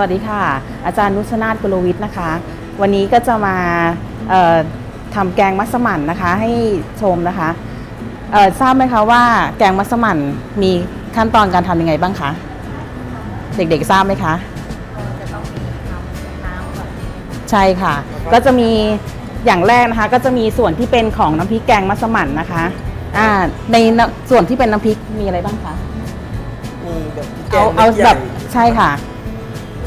สวัสดีค่ะ อาจารย์นุชนาถกุลวิทย์นะคะ วันนี้ก็จะมาเอ่อทำแกงมัสมั่นนะคะ ให้ชมนะคะเอ่อทราบไหมคะว่าแกงมัสมั่นมีขั้นตอนการทำยังไงบ้างคะเด็กๆทราบไหมคะจะต้องทำน้ำก่อนใช่ค่ะ ก็จะมีอย่างแรกนะคะ ก็จะมีส่วนที่เป็นของน้ำพริกแกงมัสมั่นนะคะอ่าในน้ำส่วนที่เป็นน้ำพริกมีอะไรบ้างคะมีแบบแกเอางเอาม็ดใหญ่แบบใช่ค่ะ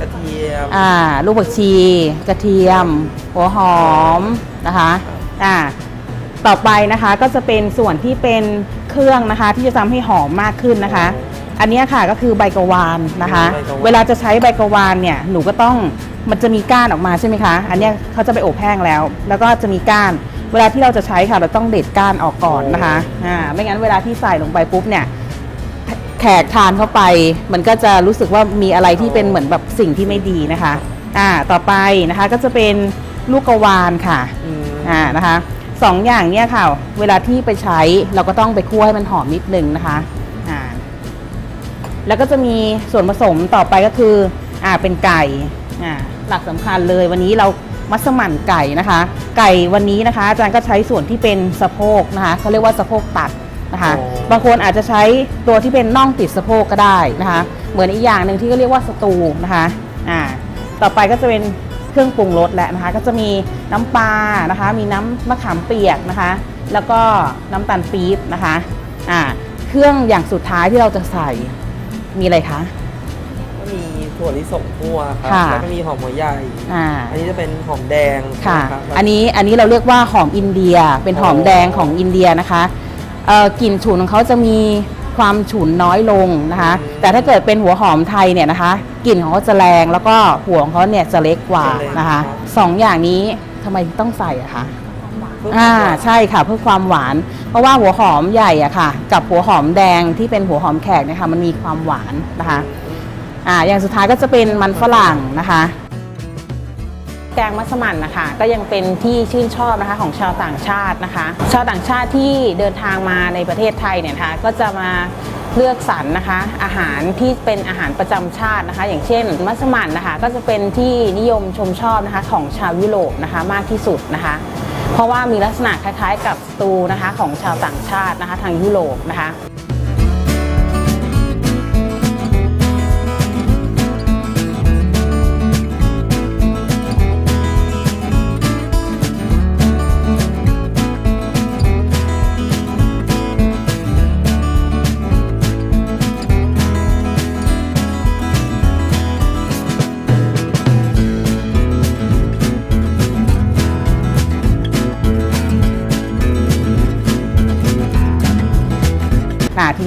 กระเทียมอ่าลูกผักชี กระเทียม หัวหอมนะคะอ่าต่อไปนะคะก็จะเป็นส่วนที่เป็นเครื่องนะคะ ที่จะทำให้หอมมากขึ้นนะคะ อันเนี้ยค่ะก็คือใบกะวานนะคะ เวลาจะใช้ใบกะวานเนี่ยหนูก็ต้องมันจะมีก้านออกมาใช่ไหมคะ อันเนี้ยเขาจะไปอบแห้งแล้ว แล้วก็จะมีก้าน เวลาที่เราจะใช้ค่ะเราต้องเด็ดก้านออกก่อนนะคะอ่าไม่งั้นเวลาที่ใส่ลงไปปุ๊บเนี่ย แขกทานเข้าไป มันก็จะรู้สึกว่ามีอะไรที่เป็นเหมือนแบบสิ่งที่ไม่ดีนะคะอ่าต่อไปนะคะก็จะเป็นลูกกระวานค่ะอืมอ่านะคะสองอย่างเนี้ยค่ะ เวลาที่ไปใช้เราก็ต้องไปคั่วให้มันหอมนิดนึงนะคะอ่าแล้วก็จะมีส่วนผสมต่อไปก็คืออ่าเป็นไก่อ่าหลักสำคัญเลยวันนี้เรามัสมั่นไก่นะคะ ไก่วันนี้นะคะ อาจารย์ก็ใช้ส่วนที่เป็นสะโพกนะคะเขาเรียกว่าสะโพกตัด นะคะอ๋อบางคนอาจจะใช้ตัวที่เป็นน่องติดสะโพกก็ได้นะคะ เหมือนอีกอย่างหนึ่งที่ก็เรียกว่าสตูนะคะอ่าต่อไปก็จะเป็นเครื่องปรุงรสแล้วนะคะ ก็จะมีน้ำปลานะคะ มีน้ำมะขามเปียกนะคะ แล้วก็น้ำตาลปี๊บนะคะอ่าเครื่องอย่างสุดท้ายที่เราจะใส่มีอะไรคะก็มีถั่วลิสงคั่วครับค่ะแล้วก็มีหอมหัวใหญ่ อ่า อันนี้จะเป็นหอมแดงค่ะรับ อันนี้อันนี้เราเรียกว่าหอมอินเดีย เป็นหอมแดงของอินเดียนะคะเอ่อ กลิ่นฉุนของเขาจะมีความฉุนน้อยลงนะคะ แต่ถ้าเกิดเป็นหัวหอมไทยเนี่ยนะคะกลิ่นของเขาจะแรงแล้วก็หัวของเขาเนี่ยจะเล็กกว่านะคะสองอย่างนี้ทำไมต้องใส่อะคะเพิ่มอ่าความหวานใช่ค่ะเพื่อความหวาน เพราะว่าหัวหอมใหญ่อะค่ะ กับหัวหอมแดงที่เป็นหัวหอมแขกเนี่ยค่ะมันมีความหวานนะคะอ่าอย่างสุดท้ายก็จะเป็นมันฝรั่งนะคะ แกงมัสมั่นนะคะ ก็ยังเป็นที่ชื่นชอบนะคะของชาวต่างชาตินะคะ ชาวต่างชาติที่เดินทางมาในประเทศไทยเนี่ยนะคะก็จะมาเลือกสรรนะคะ อาหารที่เป็นอาหารประจำชาตินะคะ อย่างเช่น มัสมั่นนะคะ ก็จะเป็นที่นิยมชมชอบนะคะของชาวยุโรปนะคะมากที่สุดนะคะ เพราะว่ามีลักษณะคล้ายๆ กับสตูนะคะของชาวต่างชาตินะคะทางยุโรปนะคะ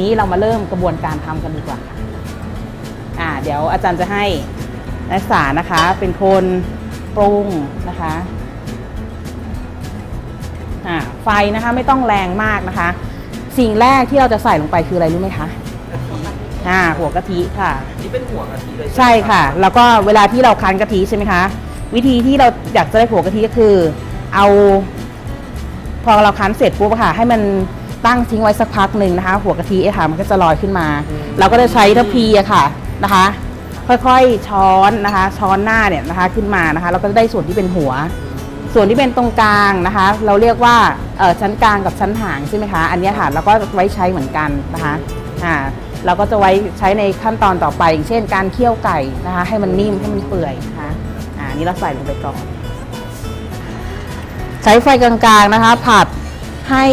นี้เรามาเริ่มกระบวนการทำกันดีกว่าค่ะอ่า เดี๋ยวอาจารย์จะให้นักศึกษานะคะเป็นคนปรุงนะคะอ่าไฟนะคะไม่ต้องแรงมากนะคะ สิ่งแรกที่เราจะใส่ลงไปคืออะไรรู้ไหมคะกะทิอ่าหัวกะทิค่ะนี่เป็นหัวกะทิเลยใช่ค่ะ แล้วก็เวลาที่เราคั้นกะทิใช่ไหมคะ วิธีที่เราอยากจะได้หัวกะทิก็คือ เอา พอเราคั้นเสร็จปุ๊บอะค่ะ ให้มัน ตั้งทิ้งไว้สักพักหนึ่งนะคะ หัวกะทิอะค่ะมันก็จะลอยขึ้นมา เราก็จะใช้ทัพพีอะค่ะนะคะ ค่อยๆช้อนนะคะ ช้อนหน้าเนี่ยนะคะขึ้นมานะคะเราก็จะได้ส่วนที่เป็นหัว ส่วนที่เป็นตรงกลางนะคะ เราเรียกว่าเอ่อชั้นกลางกับชั้นหางใช่ไหมคะอันเนี้ยค่ะเราก็ไว้ใช้เหมือนกันนะคะอ่าเราก็จะไว้ใช้ในขั้นตอนต่อไปอย่างเช่น การเคี่ยวไก่นะคะ ให้มันนิ่มให้มันเปื่อยนะคะอ่านี่เราใส่ลงไปก่อน ใช้ไฟกลางๆนะคะ ผัด ให้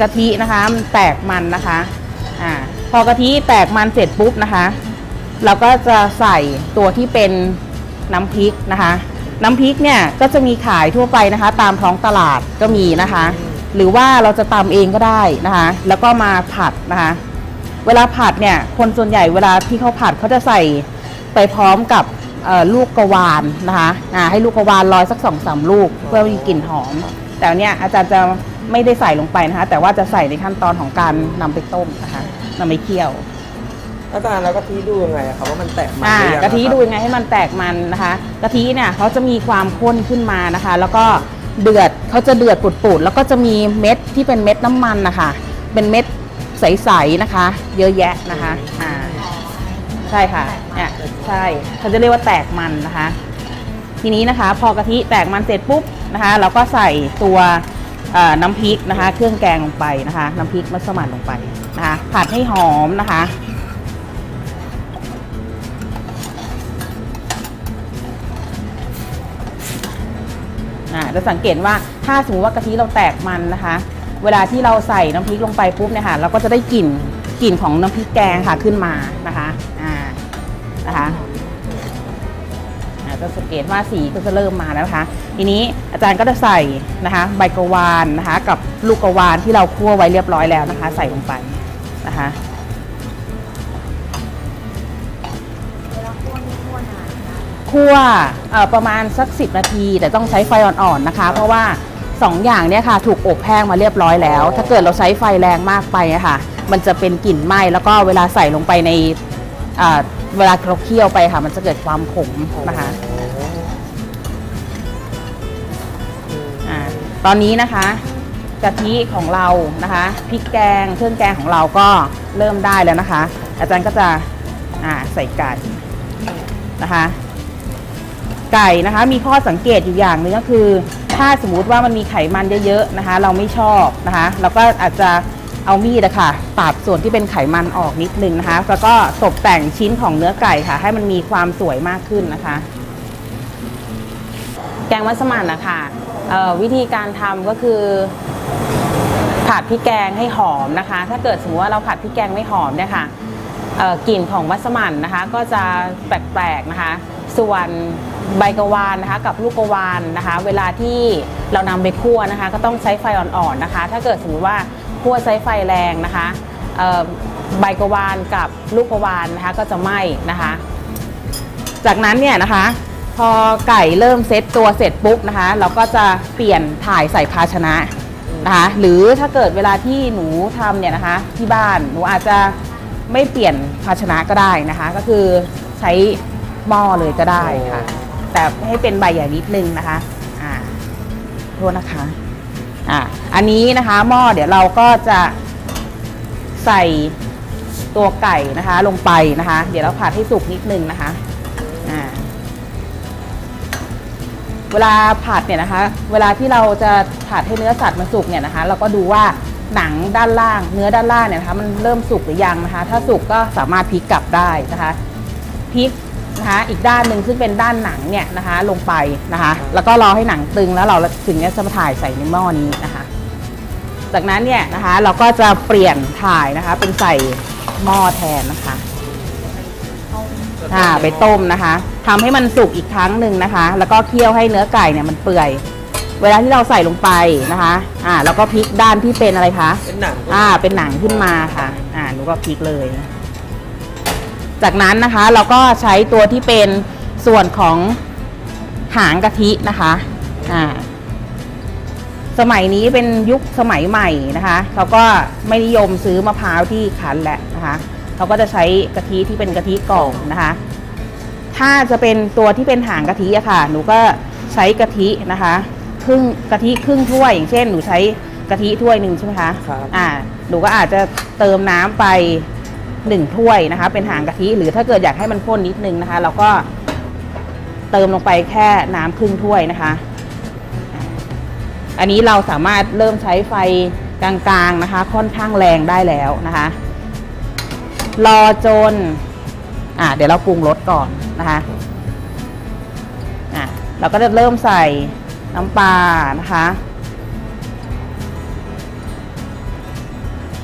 กะทินะคะมันแตกมันนะคะอ่าพอกะทิแตกมันเสร็จปุ๊บนะคะ เราก็จะใส่ตัวที่เป็นน้ำพริกนะคะ น้ำพริกเนี่ยก็จะมีขายทั่วไปนะคะ ตามท้องตลาดก็มีนะคะ หรือว่าเราจะตำเองก็ได้นะคะ แล้วก็มาผัดนะคะ เวลาผัดเนี่ยคนส่วนใหญ่เวลาที่เขาผัดเขาจะใส่ไปพร้อมกับลูกกระวานนะคะให้ลูกกระวานลอยสักสองสามลูกเพื่อมีกลิ่นหอม แต่เนี่ยอาจารย์จะ ไม่ได้ใส่ลงไปนะคะ แต่ว่าจะใส่ในขั้นตอนของการนำไปต้มนะคะนำไปเคี่ยว อาจารย์แล้วกะทิดูยังไงอะครับว่ามันแตกมันอ่าหรือยังกะทิครับดูยังไงให้มันแตกมันนะคะกะทิเนี่ยเขาจะมีความข้นขึ้นมานะคะ แล้วก็เดือดเขาจะเดือดปุดๆแล้วก็จะมีเม็ดที่เป็นเม็ดน้ำมันนะคะ เป็นเม็ดใสๆนะคะ เยอะแยะนะคะอ่าใช่ค่ะเนี่ยใช่เขาจะเรียกว่าแตกมันนะคะ ทีนี้นะคะ พอกะทิแตกมันเสร็จปุ๊บนะคะ เราก็ใส่ตัวเอ่อ น้ำพริกนะคะ เครื่องแกงลงไปนะคะ น้ำพริกมัสมั่นลงไปนะคะผัดให้หอมนะคะอ่าจะสังเกตว่าถ้าสมมติว่ากะทิเราแตกมันนะคะ เวลาที่เราใส่น้ำพริกลงไปปุ๊บเนี่ยค่ะเราก็จะได้กลิ่นกลิ่นของน้ำพริกแกงค่ะขึ้นมานะคะอ่านะคะ จะสังเกตว่าสีก็จะเริ่มมานะคะ ทีนี้อาจารย์ก็จะใส่นะคะใบกะวานนะคะ กับลูกกะวานที่เราคั่วไว้เรียบร้อยแล้วนะคะ ใส่ลงไปนะคะคั่วเอ่อประมาณสัก 10 นาที แต่ต้องใช้ไฟอ่อนๆนะคะ เพราะว่า 2 อย่างเนี้ยค่ะ ถูกอบแห้งมาเรียบร้อยแล้ว ถ้าเกิดเราใช้ไฟแรงมากไปอะค่ะ มันจะเป็นกลิ่นไหม้แล้วก็เวลาใส่ลงไปในอ่าเวลาเราเคี่ยวไปค่ะ มันจะเกิดความขมนะคะ ตอนนี้นะคะกะทิของเรานะคะพริกแกงเครื่องแกงของเราก็เริ่มได้แล้วนะคะ อาจารย์ก็จะอ่าใส่ไก่นะคะ ไก่นะคะมีข้อสังเกตอยู่อย่างหนึงก็คือ ถ้าสมมุติว่ามันมีไขมันเยอะๆนะคะ เราไม่ชอบนะคะ เราก็อาจจะเอามีดอะค่ะตัดส่วนที่เป็นไขมันออกนิดนึงนะคะ แล้วก็ตกแต่งชิ้นของเนื้อไก่ค่ะ ให้มันมีความสวยมากขึ้นนะคะ แกงมัสมั่นนะคะ วิธีการทำก็คือผัดพริกแกงให้หอมนะคะ ถ้าเกิดสมมติว่าเราผัดพริกแกงไม่หอมเนี่ยค่ะกลิ่นของมัสมั่นนะคะ ก็จะแปลกๆนะคะ ส่วนใบกะวานนะคะ กับลูกกะวานนะคะ เวลาที่เรานำไปคั่วนะคะ ก็ต้องใช้ไฟอ่อนๆนะคะ ถ้าเกิดสมมติว่าคั่วใช้ไฟแรงนะคะใบกะวานกับลูกกะวานนะคะก็จะไหม้นะคะ จากนั้นเนี่ยนะคะ อไก่เริ่มเซตตัวเสร็จปุ๊บนะคะ เราก็จะเปลี่ยนถ่ายใส่ภาชนะนะคะหรือถ้าเกิดเวลาที่หนูทำเนี่ยนะคะที่บ้านหนูอาจจะไม่เปลี่ยนภาชนะก็ได้นะคะ ก็คือใช้หม้อเลยก็ได้ค่ะ แต่ให้เป็นใบใหญ่นิดนึงนะคะอ่าโทษนะคะอ่าอันนี้นะคะหม้อเดี๋ยวเราก็จะใส่ตัวไก่นะคะลงไปนะคะ เดี๋ยวเราผัดให้สุกนิดนึงนะคะ เวลาผัดเนี่ยนะคะ เวลาที่เราจะผัดให้เนื้อสัตว์มันสุกเนี่ยนะคะ เราก็ดูว่าหนังด้านล่าง เนื้อด้านล่างเนี่ยนะคะมันเริ่มสุกหรือยังนะคะ ถ้าสุกก็สามารถพลิกกลับได้นะคะพลิกนะคะอีกด้านหนึ่งซึ่งเป็นด้านหนังเนี่ยนะคะลงไปนะคะ แล้วก็รอให้หนังตึงแล้วเราถึงจะมาถ่ายใส่ในหม้อนี้นะคะ จากนั้นเนี่ยนะคะเราก็จะเปลี่ยนถ่ายนะคะ เป็นใส่หม้อแทนนะคะอ่าไปต้มนะคะ ทำให้มันสุกอีกครั้งหนึ่งนะคะ แล้วก็เคี่ยวให้เนื้อไก่เนี่ยมันเปื่อย เวลาที่เราใส่ลงไปนะคะอ่าแล้วก็พลิกด้านที่เป็นอะไรคะเป็นหนังอ่าเป็นหนังขึ้นมาค่ะอ่าหนูก็พลิกเลย จากนั้นนะคะเราก็ใช้ตัวที่เป็นส่วนของหางกะทินะคะอ่าสมัยนี้เป็นยุคสมัยใหม่นะคะเขาก็ไม่นิยมซื้อมะพร้าวที่คั้นแหละนะคะเขาก็จะใช้กะทิที่เป็นกะทิกล่องนะคะ ถ้าจะเป็นตัวที่เป็นหางกะทิอะค่ะ หนูก็ใช้กะทินะคะครึ่งกะทิครึ่งถ้วย อย่างเช่น หนูใช้กะทิถ้วยหนึ่งใช่ไหมคะครับ อ่าหนูก็อาจจะเติมน้ำไปหนึ่งถ้วยนะคะ เป็นหางกะทิหรือถ้าเกิดอยากให้มันข้นนิดนึงนะคะ เราก็เติมลงไปแค่น้ำครึ่งถ้วยนะคะ อันนี้เราสามารถเริ่มใช้ไฟกลางๆนะคะ ค่อนข้างแรงได้แล้วนะคะ รอจน อ่าเดี๋ยวเราปรุงรสก่อนนะคะอ่าเราก็จะเริ่มใส่น้ำปลานะคะ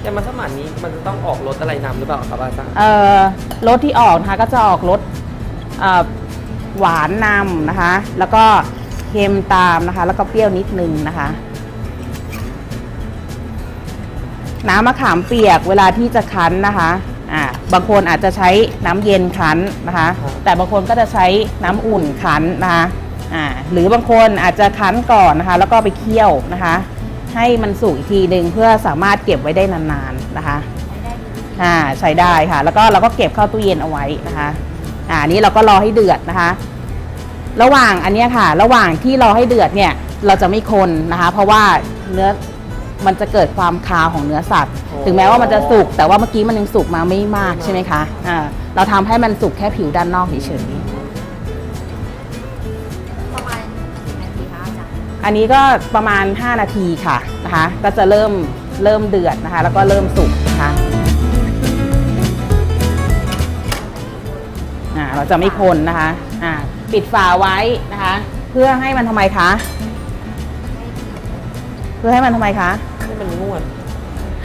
ยามาสมั่นนี้มันจะต้องออกรสอะไรนำหรือเปล่าครับอาจารย์เอ่อรสที่ออกนะคะก็จะออกรสเอ่อหวานนำนะคะ แล้วก็เค็มตามนะคะ แล้วก็เปรี้ยวนิดนึงนะคะ น้ำมะขามเปียกเวลาที่จะคั้นนะคะ อ่าบางคนอาจจะใช้น้ำเย็นคั้นนะคะแต่บางคนก็จะใช้น้ำอุ่นคั้นนะคะอ่าหรือบางคนอาจจะคั้นก่อนนะคะ แล้วก็ไปเคี่ยวนะคะ ให้มันสุกอีกทีหนึ่งเพื่อสามารถเก็บไว้ได้นานๆนะคะอ่าใช้ได้ค่ะ แล้วก็เราก็เก็บเข้าตู้เย็นเอาไว้นะคะอ่าอันนี้เราก็รอให้เดือดนะคะ ระหว่างอันเนี้ยค่ะ ระหว่างที่รอให้เดือดเนี่ย เราจะไม่คนนะคะ เพราะว่าเนื้อ มันจะเกิดความคาวของเนื้อสัตว์โอ้ถึงแม้ว่ามันจะสุก แต่ว่าเมื่อกี้มันยังสุกมาไม่มากใช่ไหมคะอ่าเราทำให้มันสุกแค่ผิวด้านนอกเฉยประมาณกี่นาทีคะอาจารย์ๆอันนี้ก็ประมาณ 5 นาทีค่ะนะคะ ก็จะเริ่มเริ่มเดือดนะคะ แล้วก็เริ่มสุกนะคะอ่าเราจะไม่คนนะคะอ่าปิดฝาไว้นะคะ เพื่อให้มันทำไมคะ เพื่อให้มันทำไมคะ ให้มันนวด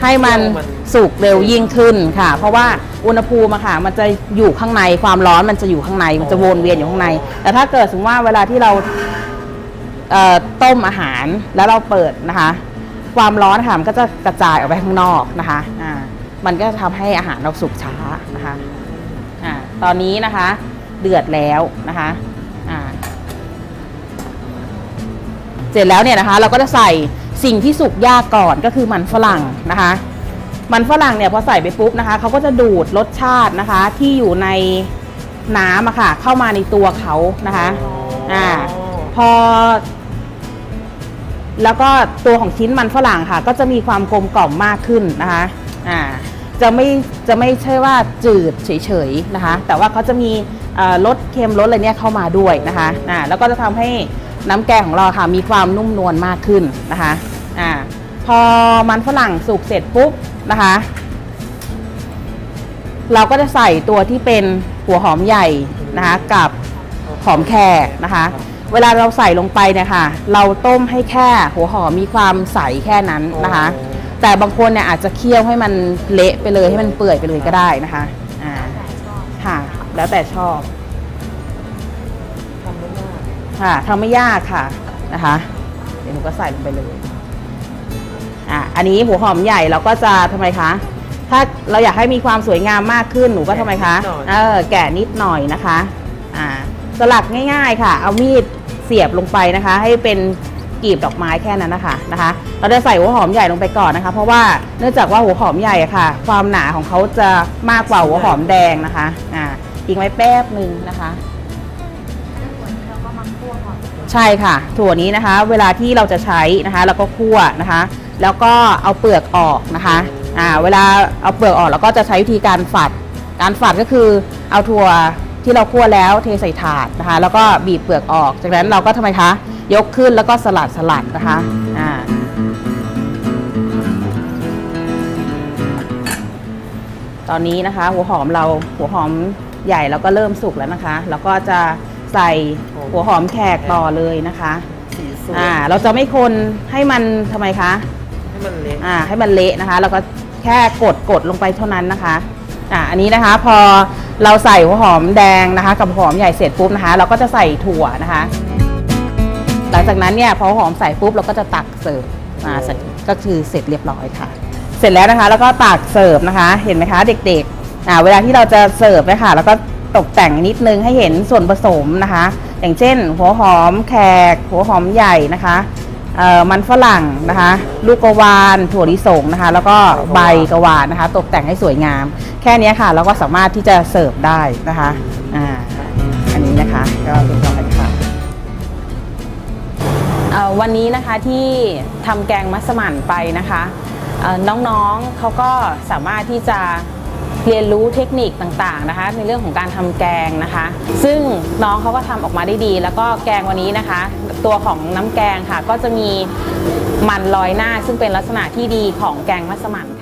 ให้มันให้มันสุกเร็วยิ่งขึ้นค่ะ เพราะว่าอุณหภูมิอะค่ะ มันจะอยู่ข้างในความร้อนมันจะอยู่ข้างในมันจะวนเวียนอยู่ข้างใน แต่ถ้าเกิดสมมติว่าเวลาที่เราเอ่อต้มอาหารแล้วเราเปิดนะคะ ความร้อนค่ะมันก็จะกระจายออกไปข้างนอกนะคะอ่ามันก็จะทำให้อาหารเราสุกช้านะคะอ่าตอนนี้นะคะ เดือดแล้วนะคะอ่าเสร็จแล้วเนี่ยนะคะ เราก็จะใส่ สิ่งที่สุกยากก่อนก็คือมันฝรั่งนะคะ มันฝรั่งเนี่ยพอใส่ไปปุ๊บนะคะเขาก็จะดูดรสชาตินะคะ ที่อยู่ในน้ำอะค่ะ เข้ามาในตัวเขานะคะอ่าพอ แล้วก็ตัวของชิ้นมันฝรั่งค่ะ ก็จะมีความกลมกล่อมมากขึ้นนะคะอ่าจะไม่จะไม่ใช่ว่าจืดเฉยๆนะคะ แต่ว่าเขาจะมีเอ่อรสเค็มรสอะไรเนี่ยเข้ามาด้วยนะคะอ่าแล้วก็จะทำให้น้ำแกงของเราค่ะมีความนุ่มนวลมากขึ้นนะคะ อ่าพอมันฝรั่งสุกเสร็จปุ๊บนะคะ เราก็จะใส่ตัวที่เป็นหัวหอมใหญ่นะคะกับหอมแครนะคะ เวลาเราใส่ลงไปเนี่ยค่ะ เราต้มให้แค่หัวหอมมีความใสแค่นั้นนะคะ แต่บางคนเนี่ยอาจจะเคี่ยวให้มันเละไปเลยให้มันเปื่อยไปเลยก็ได้นะคะอ่าแต่ชอบค่ะ แล้วแต่ชอบทำไม่ยากค่ะทำไม่ยากค่ะนะคะ เดี๋ยวหนูก็ใส่ลงไปเลย อะอันนี้หัวหอมใหญ่เราก็จะทำไมคะ ถ้าเราอยากให้มีความสวยงามมากขึ้นหนูก็ทำไมคะเออแกะนิดหน่อยนะคะอ่าสลักง่ายๆค่ะ เอามีดเสียบลงไปนะคะ ให้เป็นกลีบดอกไม้แค่นั้นนะคะนะคะ เราจะใส่หัวหอมใหญ่ลงไปก่อนนะคะ เพราะว่าเนื่องจากว่าหัวหอมใหญ่อะค่ะ ความหนาของเขาจะมากกว่าหัวหอมแดงนะคะอ่าทิ้งไว้แป๊บหนึ่งนะคะถ้าส่วนนี้เราก็มาคั่วก่อนใช่ค่ะ ถั่วนี้นะคะ เวลาที่เราจะใช้นะคะเราก็คั่วนะคะ แล้วก็เอาเปลือกออกนะคะอ่าเวลาเอาเปลือกออกเราก็จะใช้วิธีการฝัด การฝัดก็คือเอาถั่วที่เราคั่วแล้วเทใส่ถาดนะคะ แล้วก็บีบเปลือกออก จากนั้นเราก็ทำไมคะ ยกขึ้นแล้วก็สลัดสลัดนะคะอ่าตอนนี้นะคะ หัวหอมเราหัวหอมใหญ่เราก็เริ่มสุกแล้วนะคะแล้วก็จะใส่หัวหอมแขกต่อเลยนะคะ สีสวย อ่า เราจะไม่คนให้มันทำไมคะให้ มันเละอ่าให้มันเละนะคะ แล้วก็แค่กดกดลงไปเท่านั้นนะคะอ่าอันนี้นะคะพอเราใส่หัวหอมแดงนะคะ กับหัวหอมใหญ่เสร็จปุ๊บนะคะ เราก็จะใส่ถั่วนะคะ หลังจากนั้นเนี่ยพอหัวหอมใส่ปุ๊บเราก็จะตักเสิร์ฟมาเสร็จก็คือเสร็จเรียบร้อยค่ะ เสร็จแล้วนะคะ แล้วก็ตักเสิร์ฟนะคะ เห็นไหมคะ เด็กๆอ่าเวลาที่เราจะเสิร์ฟนะคะแล้วก็ตกแต่งนิดนึงให้เห็นส่วนผสมนะคะ อย่างเช่น หัวหอมแขก หัวหอมใหญ่นะคะเอ่อ มันฝรั่งนะคะ ลูกกระวานถั่วลิสงนะคะ แล้วก็ใบกระวานนะคะ ตกแต่งให้สวยงาม แค่นี้ค่ะเราก็สามารถที่จะเสิร์ฟได้นะคะอ่าอันนี้นะคะก็เรียบร้อยค่ะเอ่อวันนี้นะคะที่ทำแกงมัสมั่นไปนะคะเอ่อน้องๆเขาก็สามารถที่จะเรียนรู้เทคนิคต่างๆนะคะ ในเรื่องของการทำแกงนะคะ ซึ่งน้องเขาก็ทำออกมาได้ดี แล้วก็แกงวันนี้นะคะ ตัวของน้ำแกงค่ะ ก็จะมีมันลอยหน้าซึ่งเป็นลักษณะที่ดีของแกงมัสมั่นค่ะ